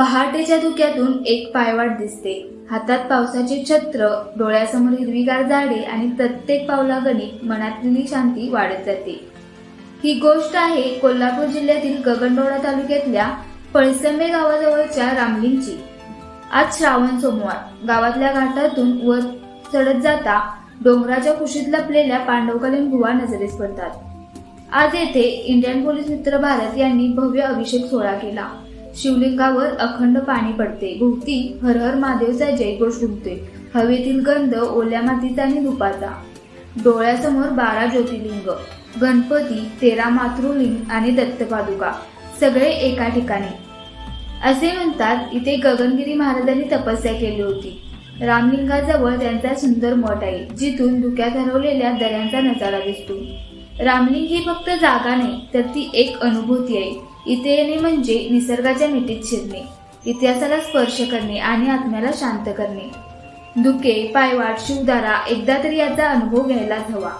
पहाटेच्या धुक्यातून एक पायवाट दिसते. हातात पावसाचे छत्र डोळ्यासमोर हिरवीगार झाडे आणि प्रत्येक पावलागणिक मनातली शांती वाढत जाते. ही गोष्ट आहे कोल्हापूर जिल्ह्यातील गगनडोळा तालुक्यातल्या पळसंबे गावाजवळच्या रामलिंगची. आज श्रावण सोमवार. गावातल्या घाटातून वर चढत जाता डोंगराच्या कुशीत लपलेल्या पांडवकालीन गुहा नजरेस पडतात. आज येथे इंडियन पोलीस मित्र भारत यांनी भव्य अभिषेक सोहळा केला. शिवलिंगावर अखंड पाणी पडते. भोवती हर हर महादेवचा जयघोष घुमते हवेतील गंध ओल्या मातीचा आणि धुपाचा. डोळ्यासमोर बारा ज्योतिर्लिंग गणपती तेरा मातृलिंग आणि दत्तपादुका. सगळे एका ठिकाणी. असे म्हणतात इथे गगनगिरी महाराजांनी तपस्या केली होती. रामलिंगाजवळ त्यांचा सुंदर मठ आहे जिथून धुक्यात हरवलेल्या दऱ्यांचा नजारा दिसतो. रामलिंग ही फक्त जागा नाही तर ती एक अनुभूती आहे. इथे येणे म्हणजे निसर्गाच्या मिठीत शिरणे इतिहासाला स्पर्श करणे आणि आत्म्याला शांत करणे. दुखे पायवाट शिवदारा एकदा तरी याचा अनुभव घ्यायलाच हवा.